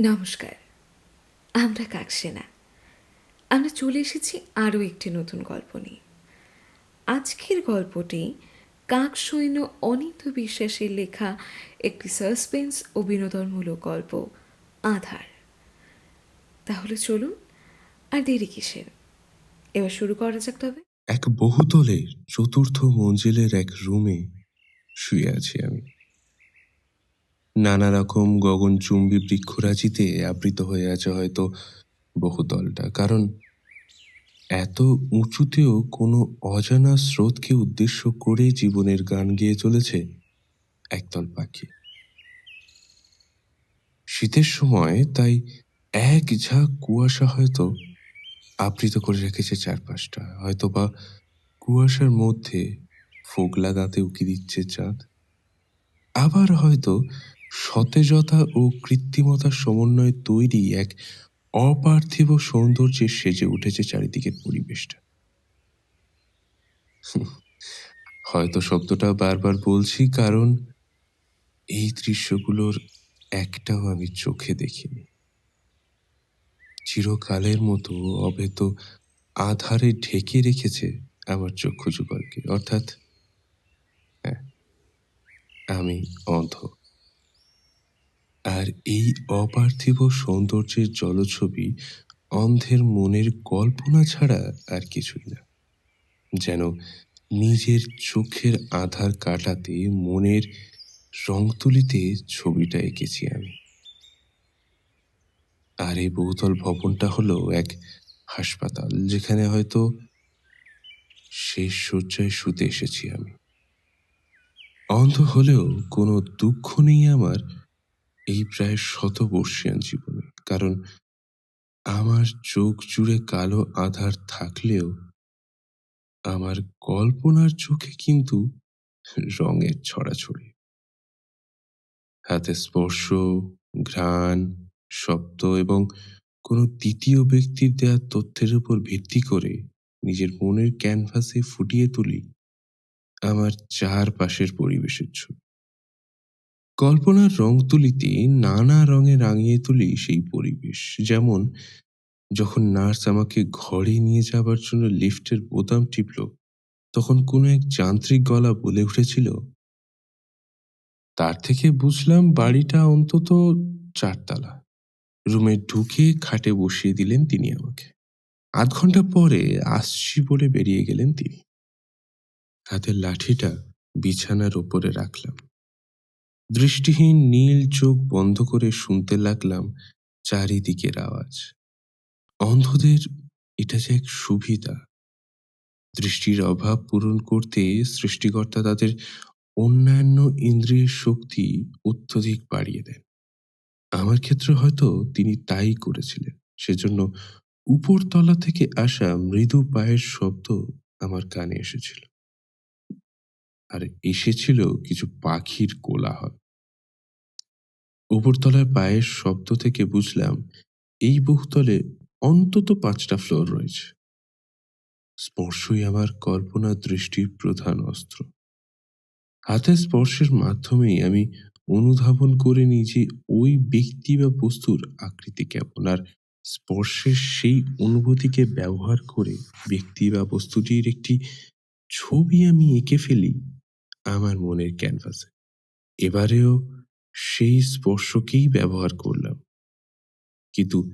নমস্কার, আমরা কাকসেনা। আমরা চলে এসেছি আরও একটি নতুন গল্প নিয়ে। আজকের গল্পটি কাক সৈন্য অনিত বিশ্বাসের লেখা একটি সাসপেন্স ও বিনোদনমূলক গল্প, আধার। তাহলে চলুন আর দেরি কিসের? এবার শুরু করা যাক তবে। এক বহুতলের চতুর্থ মঞ্জিলের এক রুমে শুয়ে আছি আমি। নানা রকম গগনচুম্বী বৃক্ষরাজিতে আবৃত হয়ে আছে হয়তো বহুতলটা কারণ এত উঁচুতেও কোনো অজানা স্রোতকে উদ্দেশ্য করে জীবনের গান গেয়ে চলেছে একদল পাখি। শীতের সময় তাই এক ঝাঁক কুয়াশা হয়তো আবৃত করে রেখেছে চারপাশটা। হয়তো বা কুয়াশার মধ্যে ফোগলা দাঁতে উকি দিচ্ছে চাঁদ। আবার হয়তো সতেজতা ও কৃত্রিমতার সমন্বয়ে তৈরি এক অপার্থিব সৌন্দর্যে সেজে উঠেছে চারিদিকের পরিবেশটা। হয়তো শব্দটা বারবার বলছি কারণ এই দৃশ্যগুলোর একটাও আমি চোখে দেখিনি। চিরকালের মতো অবেত আধারে ঢেকে রেখেছে আমার চক্ষু যুগলকে, অর্থাৎ হ্যাঁ আমি অন্ধ। আর এই অপার্থিব সৌন্দর্যের জলছবি অন্ধের মনের কল্পনা ছাড়া আর কিছুই না। যেন নিজের চোখের আধার কাটাতে মনের রং তুলিতে ছবিটা এঁকেছি আমি। আর এই বহুতল ভবনটা হলো এক হাসপাতাল, যেখানে হয়তো শেষ শয্যায় শুতে এসেছি আমি। অন্ধ হলেও কোনো দুঃখ নেই আমার এই প্রায় শতবর্ষিয়ান জীবনে। কারণ আমার চোখ জুড়ে কালো আধার থাকলেও আমার কল্পনার চোখে কিন্তু রঙের ছড়াছড়ি। হাতে স্পর্শ, ঘ্রাণ, শব্দ এবং কোনো তৃতীয় ব্যক্তির দেয়া তথ্যের উপর ভিত্তি করে নিজের মনের ক্যানভাসে ফুটিয়ে তুলি আমার চারপাশের পরিবেশের ছবি। কল্পনার রং তুলিতে নানা রঙে রাঙিয়ে তুলি সেই পরিবেশ। যেমন, যখন নার্স আমাকে ঘরে নিয়ে যাবার জন্য লিফটের বোতাম টিপল, তখন কোনো এক যান্ত্রিক গলা বলে উঠেছিল, তার থেকে বুঝলাম বাড়িটা অন্তত চারতলা। রুমে ঢুকে খাটে বসিয়ে দিলেন তিনি আমাকে। আধ ঘণ্টা পরে আসছি বলে বেরিয়ে গেলেন তিনি। হাতের লাঠিটা বিছানার ওপরে রাখলাম। দৃষ্টিহীন নীল চোখ বন্ধ করে শুনতে লাগলাম চারিদিকের আওয়াজ। অন্ধদের এটা যে এক সুবিধা। দৃষ্টির অভাব পূরণ করতে সৃষ্টিকর্তা তাদের অন্যান্য ইন্দ্রিয়ের শক্তি অত্যধিক বাড়িয়ে দেন। আমার ক্ষেত্রে হয়তো তিনি তাই করেছিলেন। সেজন্য উপরতলা থেকে আসা মৃদু পায়ের শব্দ আমার কানে এসেছিল। আর এসেছিল কিছু পাখির কোলাহল। উপরতলার পায়ের শব্দ থেকে বুঝলাম, এই বহুতলে অন্তত পাঁচটা ফ্লোর রয়েছে। স্পর্শই আমার কল্পনা দৃষ্টির প্রধান অস্ত্র। হাতে স্পর্শের মাধ্যমেই আমি অনুধাবন করে নিই যে ওই ব্যক্তি বা বস্তুর আকৃতি কেমন, আর স্পর্শের সেই অনুভূতিকে ব্যবহার করে ব্যক্তি বা বস্তুটির একটি ছবি আমি এঁকে ফেলি। আমার মনের ক্যানভাসে এবারেও সেই স্পর্শকেই ব্যবহার করলাম। কিন্তু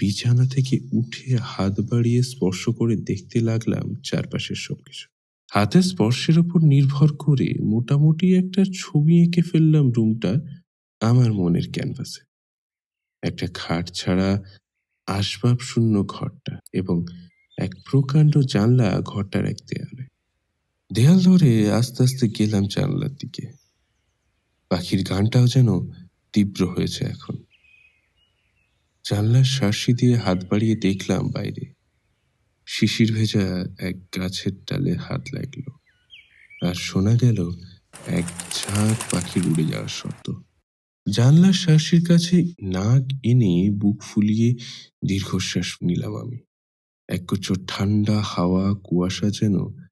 বিছানা থেকে উঠে হাত বাড়িয়ে স্পর্শ করে দেখতে লাগলাম চারপাশের সবকিছু। হাতের স্পর্শের উপর নির্ভর করে মোটামুটি একটা ছবি এঁকে ফেললাম রুমটা আমার মনের ক্যানভাসে একটা খাট ছাড়া আসবাব শূন্য ঘরটা এবং এক প্রকাণ্ড জানলা ঘরটার এক দেয়ালে। দেয়াল ধরে আস্তে আস্তে গেলাম জানলার দিকে। পাখির গানটাও যেন তীব্র হয়েছে এখন। জানলার শার্সি দিয়ে হাত বাড়িয়ে দেখলাম বাইরে। শিশির ভেজা এক গাছের ডালে হাত লাগল। আর শোনা গেল এক ঝাঁক পাখির উড়ে যাওয়ার শব্দ। জানলার শার্সির কাছে নাক এনে বুক ফুলিয়ে দীর্ঘশ্বাস নিলাম আমি। একগুচ্ছ ঠান্ডা হাওয়া কুয়াশা যেন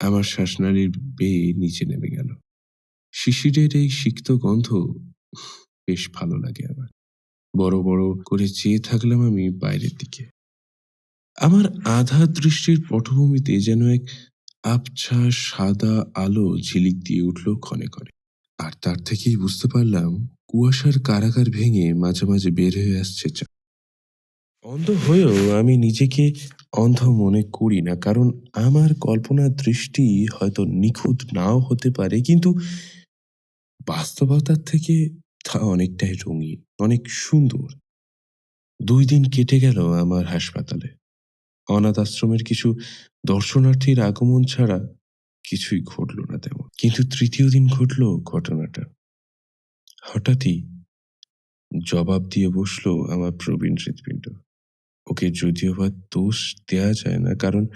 আমার শ্বাসনালীর বেয়ে নিচে নেমে গেল। শিশিরের এই সিক্ত গন্ধ বেশ ভালো লাগে আমার। বড় বড় করে চেয়ে থাকলাম আমি বাইরের দিকে। আমার আধা দৃষ্টির পটভূমিতে যেন এক আবছা সাদা আলো ঝিলিক দিয়ে উঠল ক্ষণে ক্ষণে। আর তার থেকেই বুঝতে পারলাম কুয়াশার কারাগার ভেঙে মাঝে মাঝে বের হয়ে আসছে চা। অন্ধ হয়েও আমি নিজেকে অন্ধ মনে করি না, কারণ আমার কল্পনার দৃষ্টি হয়তো নিখুঁত নাও হতে পারে, কিন্তু বাস্তবতার থেকে তা অনেকটাই রঙিন, অনেক সুন্দর। দুই দিন কেটে গেল আমার হাসপাতালে। অনাথ আশ্রমের কিছু দর্শনার্থীর আগমন ছাড়া কিছুই ঘটল না তেমন, কিন্তু তৃতীয় দিন ঘটল ঘটনাটা। হঠাৎই জবাব দিয়ে বসল আমার প্রবীণ হৃৎপিণ্ড ওকে যদিও বা দোষ দেয়া যায় না, কারণ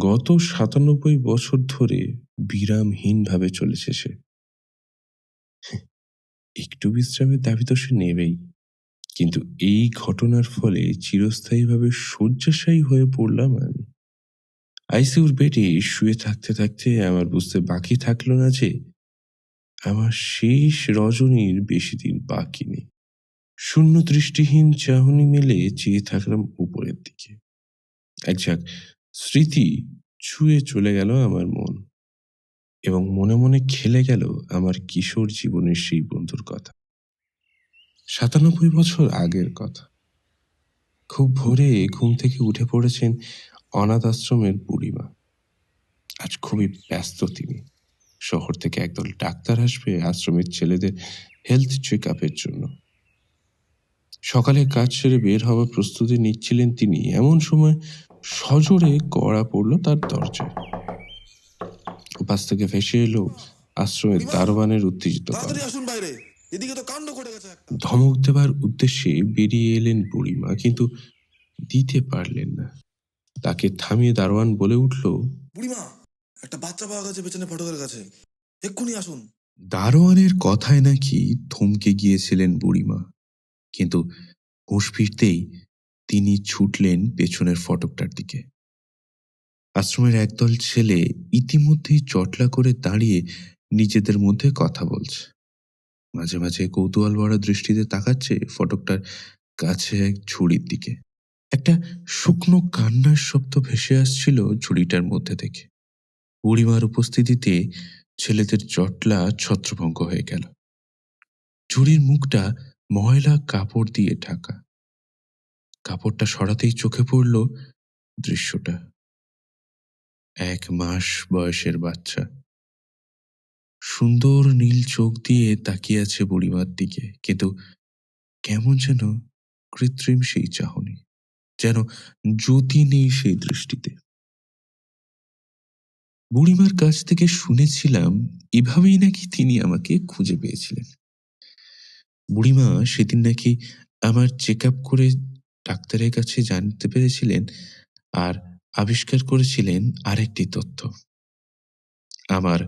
গত সাতানব্বই বছর ধরে বিরামহীনভাবে চলেছে সে। একটু বিশ্রামের দাবি তো সে নেবেই। কিন্তু এই ঘটনার ফলে চিরস্থায়ীভাবে শয্যাশায়ী হয়ে পড়লাম আমি। আইসিউর বেডে শুয়ে থাকতে থাকতে আমার বুঝতে বাকি থাকল না যে, আমার শেষ রজনীর বেশি দিন বাকি নেই। শূন্য দৃষ্টিহীন চাহনি মেলে চেয়ে থাকলাম উপরের দিকে। এক ঝাঁক স্মৃতি ছুঁয়ে চলে গেল আমার মন এবং মনে মনে খেলে গেল আমার কিশোর জীবনের সেই বন্ধুর কথা। সাতানব্বই বছর আগের কথা। খুব ভোরে ঘুম থেকে উঠে পড়েছেন অনাথ আশ্রমের বুড়িমা। আজ খুবই ব্যস্ত তিনি। শহর থেকে একদল ডাক্তার আসবে আশ্রমের ছেলেদের হেলথ চেক আপের জন্য। সকালে কাজ সেরে বের হওয়ার প্রস্তুতি নিচ্ছিলেন তিনি। এমন সময় সজোরে কড়া পড়ল তার দরজায় পাশ থেকে ভেসে এলো আশ্রমের দারোয়ানের উত্তেজিত ধমক দেবার উদ্দেশ্যে বেরিয়ে এলেন বুড়িমা কিন্তু দিতে পারলেন না। তাকে থামিয়ে দারোয়ান বলে উঠল বুড়িমা একটা বাচ্চা পাওয়া গেছে পেছনে ফটকের কাছে। এক্ষুনি আসুন। দারোয়ানের কথায় নাকি থমকে গিয়েছিলেন বুড়িমা। কিন্তু হুঁশ ফিরতেই তিনি ছুটলেন পেছনের ফটকটার দিকে। আশ্রমের একদল ছেলে ইতিমধ্যেই চটলা করে দাঁড়িয়ে নিজেদের মধ্যে কথা বলছে। মাঝে মাঝে কৌতূহল ভরা দৃষ্টিতে তাকাচ্ছে ফটকটার কাছে এক ঝুড়ির দিকে। একটা শুকনো কান্নার শব্দ ভেসে আসছিল ঝুড়িটার মধ্যে থেকে। বুড়িমার উপস্থিতিতে ছেলেদের চটলা ছত্রভঙ্গ হয়ে গেল। ঝুড়ির মুখটা ময়লা কাপড় দিয়ে ঢাকা। কাপড়টা সরাতেই চোখে পড়ল দৃশ্যটা। এক মাস বয়সের বাচ্চা। সুন্দর নীল চোখ দিয়ে তাকিয়ে আছে বুড়িমার দিকে, কিন্তু কেমন যেন কৃত্রিম সেই চাহনি, যেন জ্যোতি নেই সেই দৃষ্টিতে। বুড়িমার কাছ থেকে শুনেছিলাম, এভাবেই নাকি তিনি আমাকে খুঁজে পেয়েছিলেন। বুড়িমা সেদিন নাকি আমার চেক আপ করে ডাক্তারের কাছে জানতে পেরেছিলেন আর আবিষ্কার করেছিলেন আরেকটি তথ্য। আমার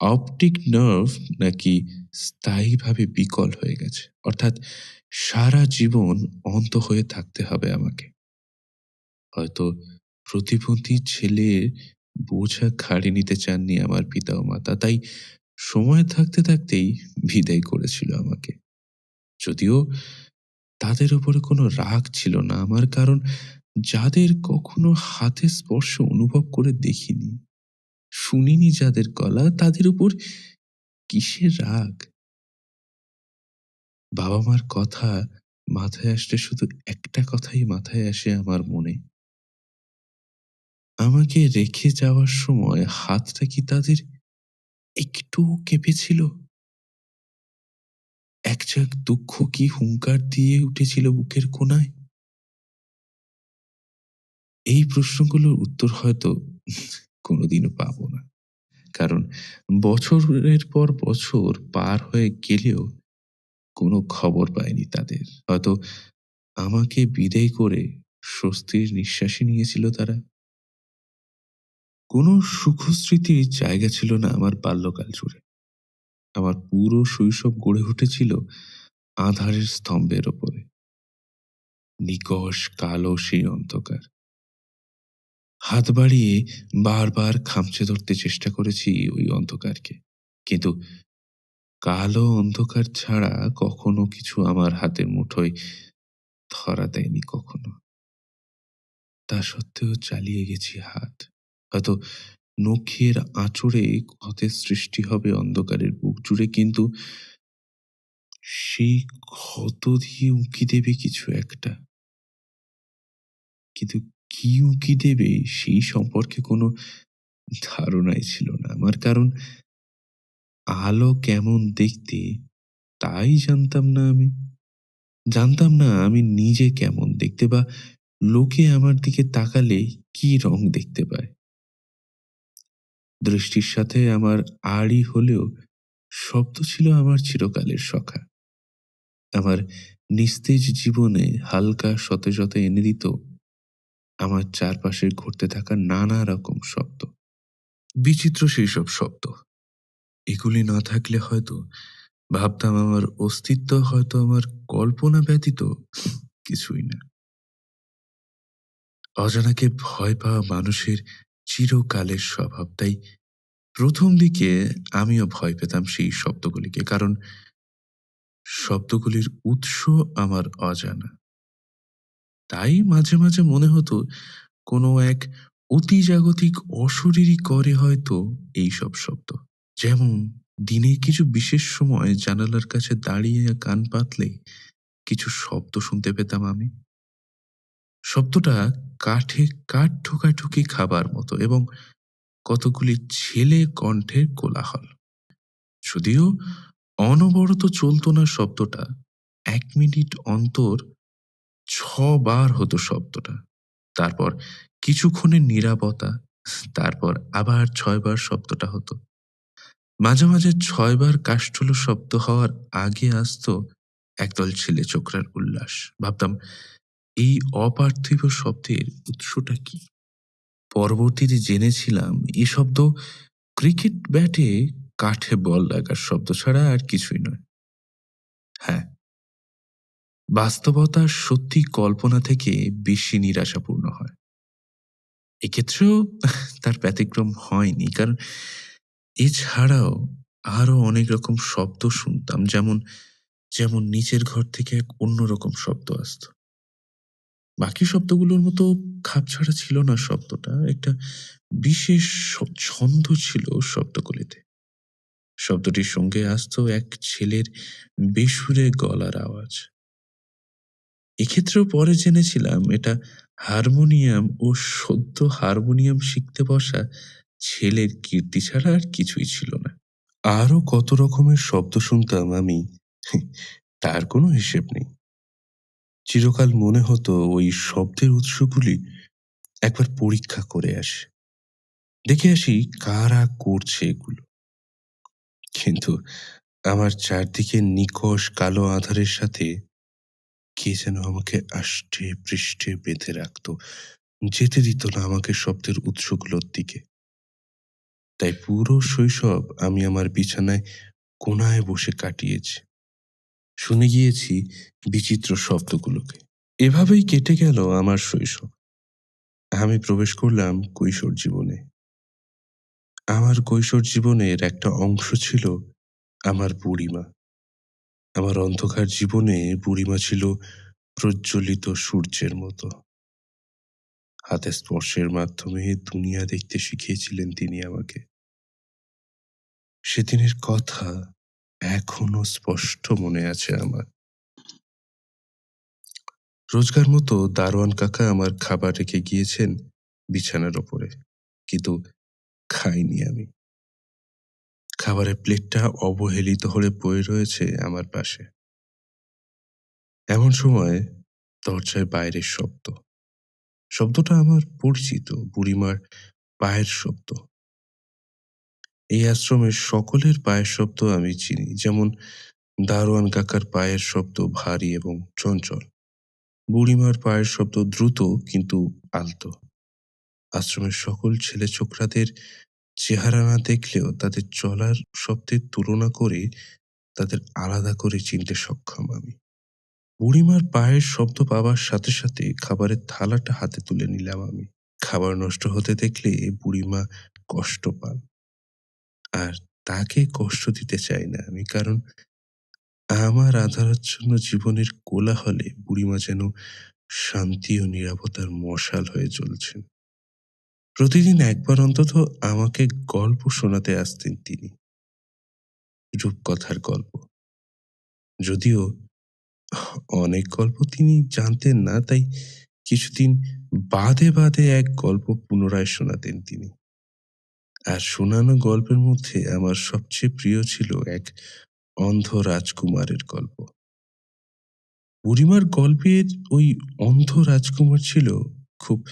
অপটিক নার্ভ নাকি স্থায়ীভাবে বিকল হয়ে গেছে, অর্থাৎ সারা জীবন অন্ত হয়ে থাকতে হবে আমাকে। হয়তো প্রতিবন্ধী ছেলের বোঝা ঘাড়ে নিতে চাননি আমার পিতা ও মাতা, তাই সময় থাকতে থাকতেই বিদায় করেছিল আমাকে। যদিও তাদের ওপরে কোনো রাগ ছিল না আমার কারণ যাদের কখনো হাতে স্পর্শ অনুভব করে দেখিনি। শুনিনি যাদের গলা, তাদের উপর কিসের রাগ? বাবা মার কথা মাথায় আসলে শুধু একটা কথাই মাথায় আসে আমার মনে। আমাকে রেখে যাওয়ার সময় হাতটা কি তাদের একটু কেঁপেছিল? এক দুঃখ কি হুঙ্কার দিয়ে উঠেছিল বুকের কোনায় এই প্রশ্নগুলোর উত্তর হয়তো কোনোদিনও পাব না। কারণ বছরের পর বছর পার হয়ে গেলেও কোনো খবর পায়নি তাদের। হয়তো আমাকে বিদায় করে স্বস্তির নিঃশ্বাসই নিয়েছিল তারা। কোনো সুখস্মৃতির জায়গা ছিল না আমার বাল্যকাল জুড়ে। আমার পুরো শৈশব গড়ে উঠেছিল আধারের স্তম্ভের ওপরে। নিকষ কালো সেই অন্ধকার। হাত বাড়িয়ে বারবার খামচে ধরতে চেষ্টা করেছি ওই অন্ধকারকে, কিন্তু কালো অন্ধকার ছাড়া কখনো কিছু আমার হাতের মুঠোয় ধরা দেয়নি কখনো। তা সত্ত্বেও চালিয়ে গেছি হাত। হয়তো নখের আঁচড়ে ক্ষতের সৃষ্টি হবে অন্ধকারের বুক জুড়ে, কিন্তু সেই ক্ষত দিয়ে উঁকি দেবে কিছু একটা। কিন্তু কি উঁকি দেবে সেই সম্পর্কে কোনো ধারণাই ছিল না। আমার কারণ আলো কেমন দেখতে তাই জানতাম না আমি। জানতাম না আমি নিজে কেমন দেখতে বা লোকে আমার দিকে তাকালে কি রং দেখতে পায়। দৃষ্টির সাথে আমার আড়ি হলেও শব্দ ছিল আমার চিরকালের সখা। আমার নিস্তেজ জীবনে হালকা সতেজতা এনে দিত আমার চারপাশে ঘুরতে থাকা নানা রকম শব্দ, বিচিত্র সেই সব শব্দ। এগুলি না থাকলে হয়তো, ভাবতাম আমার অস্তিত্ব হয়তো আমার কল্পনা ব্যতীত কিছুই না। অজানাকে ভয় পাওয়া মানুষের চিরকালের স্বভাব। তাই প্রথম দিকে আমিও ভয় পেতাম সেই শব্দগুলিকে, কারণ শব্দগুলির উৎস আমার অজানা। তাই মাঝে মাঝে মনে হতো, কোনো এক অতি জাগতিক অশরীরই করে হয়তো এই সব শব্দ। যেমন দিনে কিছু বিশেষ সময় জানালার কাছে দাঁড়িয়ে কান পাতলে কিছু শব্দ শুনতে পেতাম আমি। শব্দটা কাঠে কাঠ ঠোকাঠুকি খাবার মতো এবং কতগুলি ছেলে কণ্ঠের কোলাহল। যদিও অনবরত চলতো না শব্দটা, এক মিনিট অন্তর ছবার হতো শব্দটা। তারপর কিছুক্ষণের নীরবতা তারপর আবার ছয়বার শব্দটা হতো। মাঝে মাঝে ছয়বার কাষ্ঠল শব্দ হওয়ার আগে আসতো একদল ছেলে চোখরার উল্লাস। ভাবতাম এই অপার্থিব শব্দের উৎসটা কি? পরবর্তীতে জেনেছিলাম এই শব্দ ক্রিকেট ব্যাটে কাঠে বল লাগার শব্দ ছাড়া আর কিছুই নয়। হ্যাঁ। বাস্তবতা সত্যি কল্পনা থেকে বেশি নিরাশাপূর্ণ হয়। এক্ষেত্রেও তার ব্যতিক্রম হয়নি, কারণ এছাড়াও আরও অনেক রকম শব্দ শুনতাম, যেমন যেমন নিচের ঘর থেকে এক অন্যরকম শব্দ আসতো। বাকি শব্দগুলোর মতো খাপছাড়া ছিল না শব্দটা, একটা বিশেষ ছন্দ ছিল শব্দগুলিতে। শব্দটির সঙ্গে আসতো এক ছেলের বেসুরে গলার আওয়াজ। এক্ষেত্রেও পরে জেনেছিলাম এটা হারমোনিয়াম ও সদ্য হারমোনিয়াম শিখতে বসা ছেলের কীর্তি ছাড়া আর কিছুই ছিল না। আরও কত রকমের শব্দ শুনতাম আমি, তার কোনো হিসেব নেই। চিরকাল মনে হতো ওই শব্দের উৎসগুলি একবার পরীক্ষা করে আসে। দেখে আসি কারা করছে এগুলো। কিন্তু আমার চারদিকে নিকষ কালো আধারের সাথে কে যেন আমাকে আষ্টে পৃষ্ঠে বেঁধে রাখতো, যেতে দিত না আমাকে শব্দের উৎসগুলোর দিকে। তাই পুরো শৈশব আমি আমার বিছানায় কোনায় বসে কাটিয়েছি। শুনে গিয়েছি বিচিত্র শব্দগুলোকে। এভাবেই কেটে গেল আমার শৈশব। আমি প্রবেশ করলাম কৈশোর জীবনে। আমার কৈশোর জীবনের একটা অংশ ছিল আমার বুড়িমা। আমার অন্ধকার জীবনে বুড়িমা ছিল প্রজ্বলিত সূর্যের মতো। হাতে স্পর্শের মাধ্যমে দুনিয়া দেখতে শিখিয়েছিলেন তিনি আমাকে। সেদিনের কথা এখনও স্পষ্ট মনে আছে আমার। রোজগার মতো দারোয়ান কাকা আমার খাবার রেখে গিয়েছেন বিছানার ওপরে, কিন্তু খাইনি আমি। খাবারের প্লেটটা অবহেলিত হয়ে পড়ে রয়েছে আমার পাশে। এমন সময় দরজায় বাইরের শব্দ। শব্দটা আমার পরিচিত, বুড়িমার পায়ের শব্দ। এই আশ্রমের সকলের পায়ের শব্দ আমি চিনি, যেমন দারোয়ান কাকার পায়ের শব্দ ভারী এবং চঞ্চল। বুড়িমার পায়ের শব্দ দ্রুত কিন্তু আলতো। আশ্রমের সকল ছেলে ছোকরাদের চেহারা না দেখলেও তাদের চলার শব্দের তুলনা করে তাদের আলাদা করে চিনতে সক্ষম আমি। বুড়িমার পায়ের শব্দ পাবার সাথে সাথে খাবারের থালাটা হাতে তুলে নিলাম আমি। খাবার নষ্ট হতে দেখলে বুড়িমা কষ্ট পান। আর তাকে কষ্ট দিতে চাই না আমি। কারণ আমার আধারাচ্ছন্ন জীবনের কোলাহলে বুড়িমা যেন শান্তি ও নিরাপত্তার মশাল হয়ে জ্বলছেন প্রতিদিন একবার অন্তত আমাকে গল্প শোনাতে আসতেন তিনি। রূপকথার গল্প। যদিও অনেক গল্প তিনি জানতেন না, তাই কিছুদিন বাদে বাদে এক গল্প পুনরায় শোনাতেন তিনি। আর শোনানো গল্পের মধ্যে আমার সবচেয়ে প্রিয় ছিল এক অন্ধ রাজকুমারের গল্প। বুড়িমার গল্পের ওই অন্ধ রাজকুমার ছিল খুব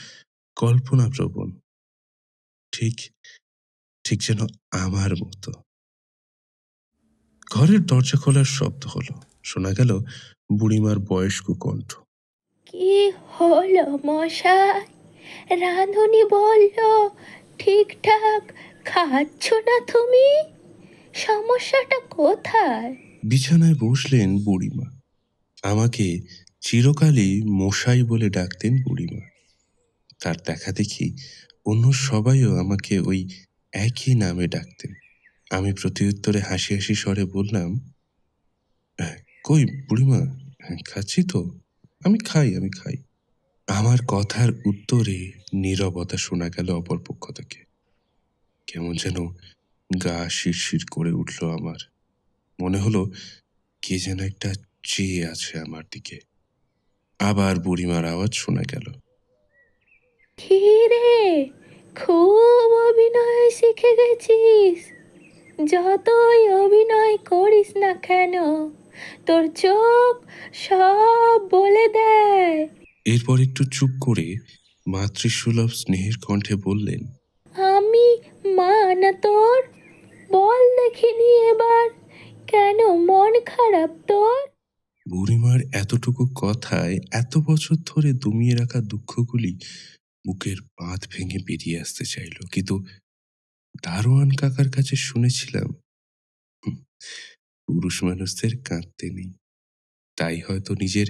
কল্পনাপ্রবণ। ঠিক ঠিক যেন আমার মতো। ঘরের দরজা খোলার শব্দ হলো। শোনা গেল বুড়িমার বয়স্ক কণ্ঠ। কি হলো মশাই? রাঁধুনি বলল ঠিকঠাক খাচ্ছ না তুমি? সমস্যাটা কোথায়? বিছানায় বসলেন বুড়িমা। আমাকে চিরকালই মশাই বলে ডাকতেন বুড়িমা। তার দেখা দেখি অন্য সবাইও আমাকে ওই একই নামে ডাকতেন। আমি প্রত্যুত্তরে হাসি হাসি স্বরে বললাম "হ্যাঁ, কই বুড়িমা? হ্যাঁ, খাচ্ছি তো। আমি খাই আমি খাই। আমার কথার উত্তরে নীরবতা শোনা গেল অপর পক্ষ থেকে। কেমন যেন গা শিরশির করে উঠল আমার। মনে হলো কে যেন একটা চেয়ে আছে আমার দিকে। আবার বুড়িমার আওয়াজ শোনা গেল। রে? খুব অভিনয় শিখে গেছিস। যতই অভিনয় করিস না কেন, তোর চোখ সব বলে দেয়। এরপর একটু চুপ করে মাতৃসুলভ স্নেহের কণ্ঠে বললেন আমি মা না তোর? বল দেখিনি এবার। কেন মন খারাপ তোর? বুড়িমার এতটুকু কথায় এত বছর ধরে দমিয়ে রাখা দুঃখগুলি বুকের বাঁধ ভেঙে বেরিয়ে আসতে চাইল। কিন্তু দারোয়ান কাকার কাছে শুনেছিলাম পুরুষ মানুষদের কাঁদতে নেই। তাই হয়তো নিজের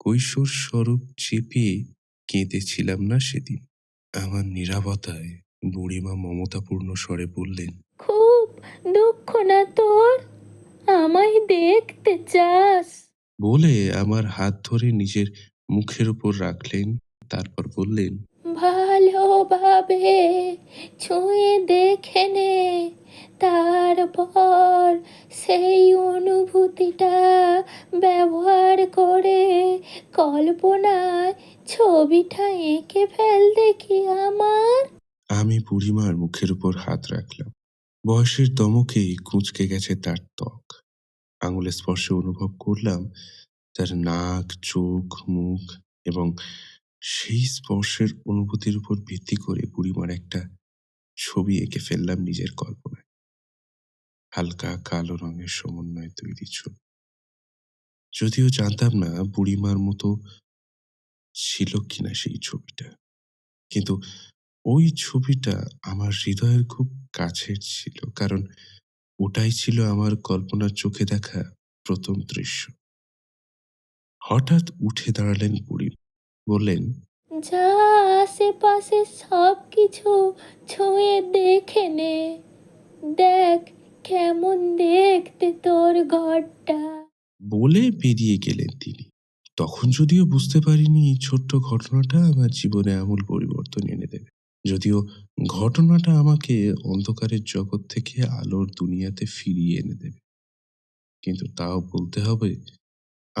কৈশোর স্বরূপ চেপে কেঁদেছিলাম না সেদিন। আমার নিরাপত্তায় বুড়িমা মমতাপূর্ণ স্বরে বললেন খুব দুঃখ না তোর? আমায় দেখতে চাস। বলে আমার হাত ধরে নিজের মুখের উপর রাখলেন তারপর বললেন ভালোভাবে ছুঁয়ে দেখে নে। তারপর সেই অনুভূতিটা ব্যবহার করে কল্পনায় ছবিটা এঁকে ফেল দেখি আমার। আমি বুড়িমার মুখের উপর হাত রাখলাম। বয়সের দমকে কুঁচকে গেছে তার ত্বক। আঙুলের স্পর্শে অনুভব করলাম তার নাক, চোখ, মুখ এবং সেই স্পর্শের অনুভূতির উপর ভিত্তি করে বুড়িমার একটা ছবি এঁকে ফেললাম নিজের কল্পনায়। হালকা কালো রঙের সমন্বয়ে তৈরি ছবি। যদিও জানতাম না বুড়িমার মতো ছিল কিনা সেই ছবিটা। কিন্তু ওই ছবিটা আমার হৃদয়ের খুব কাছের ছিল, কারণ ওটাই ছিল আমার কল্পনার চোখে দেখা প্রথম দৃশ্য। হঠাৎ উঠে দাঁড়ালেন বুড়ি বললেন যা আশেপাশে সব কিছু ছুঁয়ে দেখে নে। দেখ কেমন দেখতে তোর ঘরটা। বলে বেরিয়ে গেলেন তিনি। তখন যদিও বুঝতে পারিনি এই ছোট্ট ঘটনাটা আমার জীবনে আমূল পরিবর্তন এনে দেবে। যদিও ঘটনাটা আমাকে অন্ধকারের জগৎ থেকে আলোর দুনিয়াতে ফিরিয়ে এনে দেবে। কিন্তু তাও বলতে হবে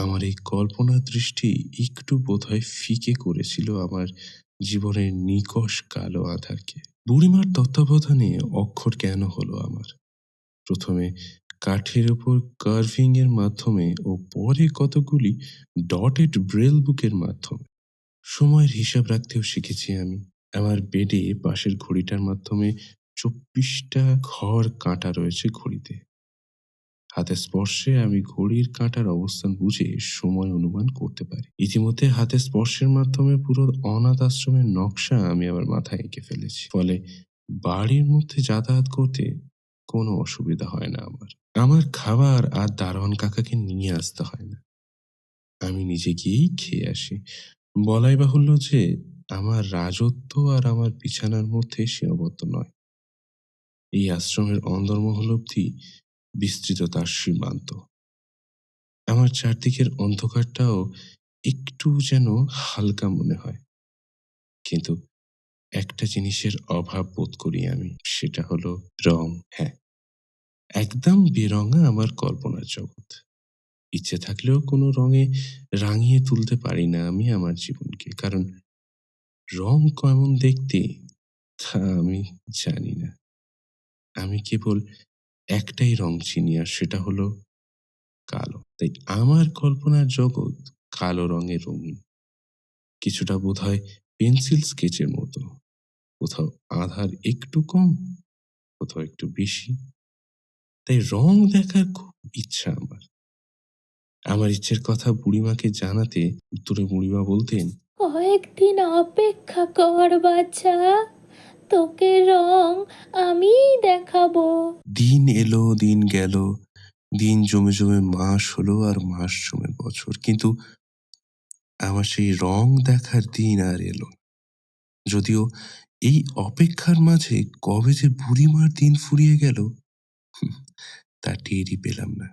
আমার এই কল্পনা দৃষ্টি একটু বোধহয় ফিকে করেছিল আমার জীবনের নিকষ কালো আধারকে। বুড়িমার তত্ত্বাবধানে অক্ষর জ্ঞান হলো আমার? প্রথমে কাঠের উপর কার্ভিং এর মাধ্যমে ও পরে কতগুলি ডটেড ব্রেল বুকের মাধ্যমে। সময়ের হিসাব রাখতেও শিখেছি আমি। আমার বেডে পাশের ঘড়িটার মাধ্যমে চব্বিশটা ঘর কাঁটা রয়েছে ঘড়িতে। হাতের স্পর্শে আমি ঘড়ির কাঁটার অবস্থান বুঝে সময় অনুমান করতে পারি। ইতিমধ্যে হাতের স্পর্শের মাধ্যমে পুরো অনাথ আশ্রমের নকশা আমি আমার মাথায় এঁকে ফেলেছি। ফলে বাড়ির মধ্যে যাতায়াত করতে কোনো অসুবিধা হয় না আমার। আমার খাবার আর দারোয়ান কাকাকে নিয়ে আসতে হয় না। আমি নিজে গিয়েই খেয়ে আসি। বলাই বাহুল্য যে আমার রাজত্ব আর আমার বিছানার মধ্যে সীমাবদ্ধ নয়। এই আশ্রমের অন্দরমহল অব্দি বিস্তৃত তার সীমান্ত। আমার চারদিকের অন্ধকারটাও একটু যেন হালকা মনে হয়। কিন্তু একটা জিনিসের অভাব বোধ করি আমি, সেটা হলো রং হ্যাঁ। একদম বেরঙা আমার কল্পনার জগৎ। ইচ্ছে থাকলেও কোনো রঙে রাঙিয়ে তুলতে পারি না আমি আমার জীবনকে, কারণ রং কেমন দেখতে তা আমি জানি না। আমি কেবল একটাই রং চিনি আর সেটা হলো কালো। তাই আমার কল্পনার জগৎ কালো রঙের রঙিন। কিছুটা বোধ হয় পেন্সিল স্কেচের মতো। কোথাও আধার একটু কম, কোথাও একটু বেশি। তাই রং দেখার খুব ইচ্ছা আমার। আমার ইচ্ছের কথা বুড়িমাকে জানাতে উত্তরে বুড়িমা বলতেন, কয়েকদিন অপেক্ষা কর বাচ্চা তোকে রং আমি দেখাবো। দিন এলো, দিন গেল, দিন জমে জমে মাস হলো আর মাস জমে বছর। কিন্তু আমার সেই রং দেখার দিন আর এলো যদিও এই অপেক্ষার মাঝে কবে যে বুড়িমার দিন ফুরিয়ে গেল তা টেরই পেলাম না।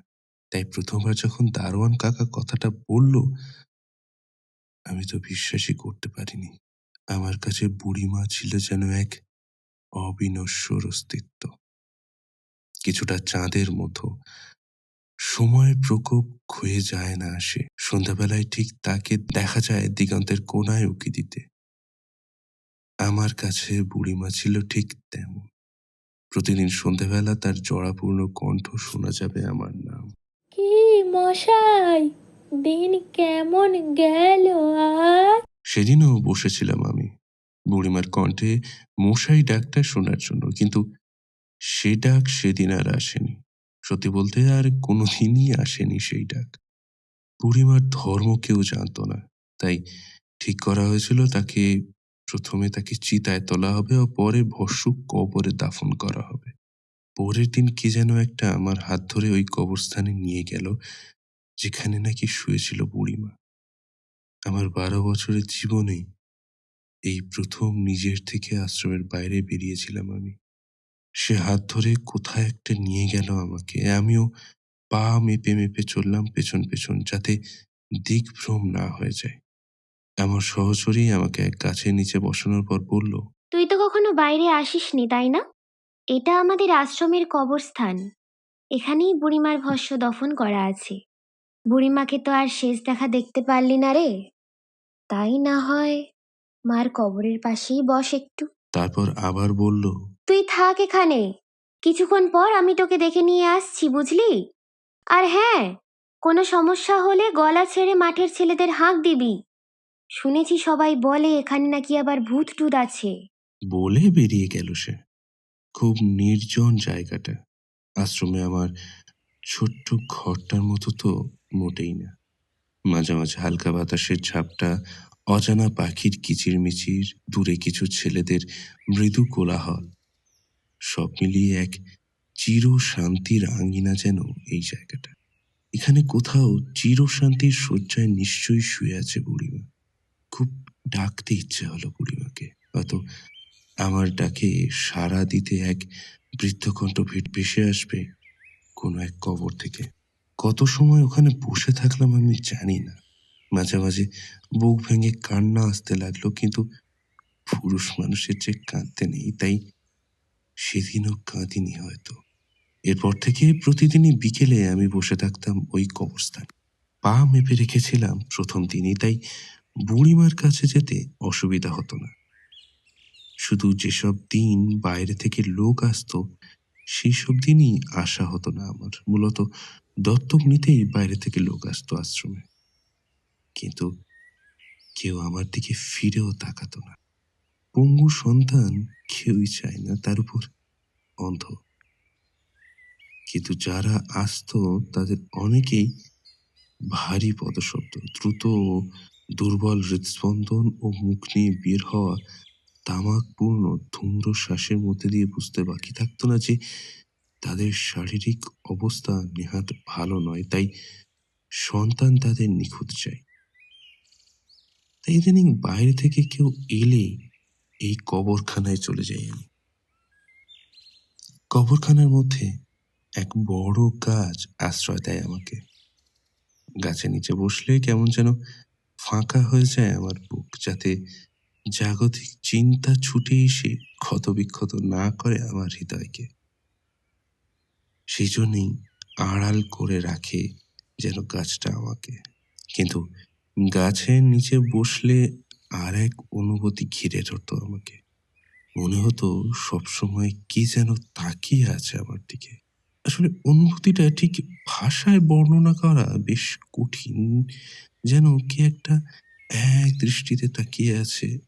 তাই প্রথমবার যখন দারোয়ান কাকা কথাটা বলল, আমি তো বিশ্বাসই করতে পারিনি। আমার কাছে বুড়িমা ছিল যেন এক অবিনশ্বর অস্তিত্ব। কিছুটা চাঁদের মতো। সময়ের প্রকোপ ক্ষয়ে যায় না আসে সন্ধ্যাবেলায় ঠিক তাকে দেখা যায় দিগন্তের কোনায় উকি দিতে। আমার কাছে বুড়িমা ছিল ঠিক তেমন। প্রতিদিন সন্ধ্যাবেলা তার জড়াপূর্ণ কণ্ঠ শোনা যাবে আমার নাম। কি মশাই দিন কেমন গেল আর? সেদিনও বসেছিলাম আমি। বুড়িমার কণ্ঠে মশাই ডাকটা শোনার জন্য, কিন্তু সে ডাক সেদিন আর আসেনি। সত্যি বলতে আর কোনোদিনই আসেনি সেই ডাক। বুড়িমার ধর্ম কেউ জানতো না, তাই ঠিক করা হয়েছিল তাকে প্রথমে তাকে চিতায় তোলা হবে ও পরে ভস্যুক কবরে দাফন করা হবে। পরের দিন কে যেন একটা আমার হাত ধরে ওই কবরস্থানে নিয়ে গেল, যেখানে নাকি শুয়েছিল বুড়িমা। আমার বারো বছরের জীবনে এই প্রথম নিজের থেকে আশ্রমের বাইরে বেরিয়েছিলাম আমি। সে হাত ধরে কোথায় একটা নিয়ে গেল আমাকে। আমিও পা মেপে মেপে চললাম পেছন পেছন যাতে দিকভ্রম না হয়ে যায়। আমার সহচরী আমাকে এক গাছের নিচে বসানোর পর বলল, তুই তো কখনো বাইরে আসিসনি, তাই না? এটা আমাদের আশ্রমের কবরস্থান। এখানেই বুড়িমার ভস্য দফন করা আছে। বুড়িমাকে তো আর শেষ দেখা দেখতে পারলি না রে। তাই না হয় মার কবরের পাশেই বস একটু। তারপর আবার বলল তুই থাক এখানে। কিছুক্ষণ পর আমি তোকে দেখে নিয়ে আসছি বুঝলি? আর হ্যাঁ কোনো সমস্যা হলে গলা ছেড়ে মাঠের ছেলেদের হাঁক দিবি। শুনেছি সবাই বলে এখানে নাকি আবার ভূত টুত আছে। বলে বেরিয়ে গেল সে। খুব নির্জন জায়গাটা। আশ্রমে আমার ছোট্ট ঘরটার মতো তো মোটেই না। মাঝে মাঝে হালকা বাতাসের ঝাপটা অজানা পাখির কিচিরমিচির, দূরে কিছু ছেলেদের মৃদু কোলাহল। সব মিলিয়ে এক চির শান্তির আঙ্গিনা যেন এই জায়গাটা। এখানে কোথাও চির শান্তির শয্যায় নিশ্চয়ই শুয়ে আছে বুড়িমা। খুব ডাকতে ইচ্ছে হলো বুড়িমাকে। হয়তো আমার ডাকে সাড়া দিতে এক বৃদ্ধকণ্ঠ ভে- ভেসে আসবে কোনো এক কবর থেকে। কত সময় ওখানে বসে থাকলাম আমি জানি না। মাঝে মাঝে বুক ভেঙে কান্না আসতে লাগল, কিন্তু পুরুষ মানুষের যে কাঁদতে নেই, তাই সেদিনও কাঁদিনি হয়তো। এরপর থেকে প্রতিদিনই বিকেলে আমি বসে থাকতাম ওই কবরস্থানে। পা মেপে রেখেছিলাম প্রথম দিনই, তাই বুড়িমার কাছে যেতে অসুবিধা হতো না। শুধু যেসব দিন বাইরে থেকে লোক আসতো সব দিনই আসা হতো না আমার। মূলত দত্তক নিতেই বাইরে থেকে লোক আসতো আশ্রমে। কিন্তু কেউ আমার দিকে ফিরেও তাকাতো না। পঙ্গু সন্তান কেউই চায় না তার উপর অন্ধ। কিন্তু যারা আসতো, তাদের অনেকেই ভারী পদশব্দ, দ্রুত দুর্বল হৃদস্পন্দন ও মুখ নিয়ে বের হওয়া, তামাকপূর্ণ ধূম্র শ্বাসের মধ্যে দিয়ে বুঝতে বাকি থাকতো না যে তাদের শারীরিক অবস্থা নেহাত ভালো নয়, তাই সন্তান তাদের নিখুঁত চাই তাই ইদানিং বাইরে থেকে কেউ এলে এই কবরখানায় চলে যাই আমি। কবরখানার মধ্যে এক বড় গাছ আশ্রয় দেয় আমাকে। গাছের নিচে বসলে কেমন যেন ফাঁকা হয়ে যায় আমার বুক, যাতে জাগতিক চিন্তা ছুটে এসে ক্ষতবিক্ষত না করে আমার হৃদয়কে। সেই জন্যই আড়াল করে রাখে যেন গাছটা আমাকে। কিন্তু গাছের নিচে বসলে আর এক অনুভূতি ঘিরে ধরতো আমাকে। মনে হতো সবসময় কি যেন তাকিয়ে আছে আমার দিকে। আসলে অনুভূতিটা ঠিক ভাষায় বর্ণনা করা বেশ কঠিন, যেন কি একটা এক দৃষ্টিতে তাকিয়ে আছে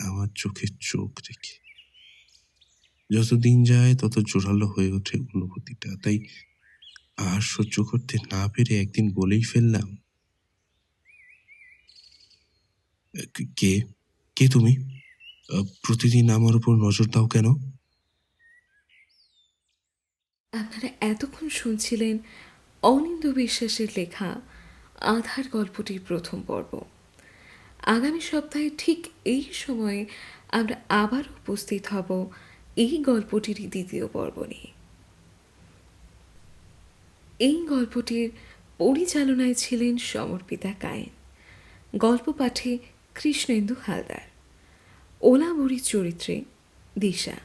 আমার চোখের চোখ রেখে যত দিন যায় তত জোরালো হয়ে ওঠে অনুভূতিটা। তাই আর সহ্য করতে না পেরে একদিন বলেই ফেললাম "কে- কে তুমি? প্রতিদিন আমার উপর নজর দাও কেন? আপনারা এতক্ষণ শুনছিলেন অনিন্দ বিশ্বাসের লেখা আধার গল্পটির প্রথম পর্ব। আগামী সপ্তাহে ঠিক এই সময়ে আমরা আবার উপস্থিত হব এই গল্পটিরই দ্বিতীয় পর্ব নিয়ে। এই গল্পটির পরিচালনায় ছিলেন সমর্পিতা কায়েন। গল্প পাঠে কৃষ্ণেন্দু হালদার। ওলাবুড়ির চরিত্রে দিশা।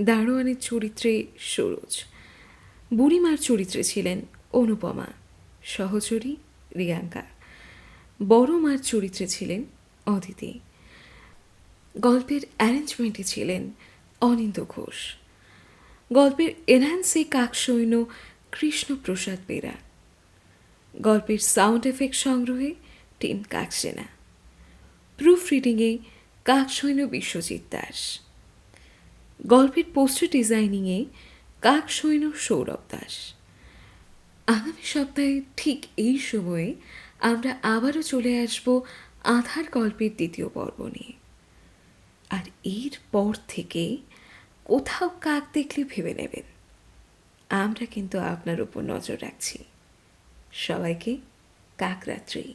দারোয়ানের চরিত্রে সরোজ। বুড়িমার চরিত্রে ছিলেন অনুপমা। সহচরী রিয়াঙ্কা। বড় মার চরিত্রে ছিলেন অদিতি। গল্পের অ্যারেঞ্জমেন্টে ছিলেন অনিন্দ ঘোষ। গল্পের এনহ্যান্সে কাকসৈন্য কৃষ্ণপ্রসাদ বেরা। গল্পের সাউন্ড এফেক্ট সংগ্রহে টিম কাকসেনা। প্রুফ রিডিংয়ে কাক কাকসৈন্য বিশ্বজিৎ দাস। গল্পের পোস্টার ডিজাইনিংয়ে কাক সৈন্য সৌরভ দাস। আগামী সপ্তাহে ঠিক এই সময়ে আমরা আবারও চলে আসব আধার গল্পের দ্বিতীয় পর্ব নিয়ে। আর এর পর থেকে কোথাও কাক দেখলে ভেবে নেবেন। আমরা কিন্তু আপনার উপর নজর রাখছি। সবাইকে কাকরাত্রি।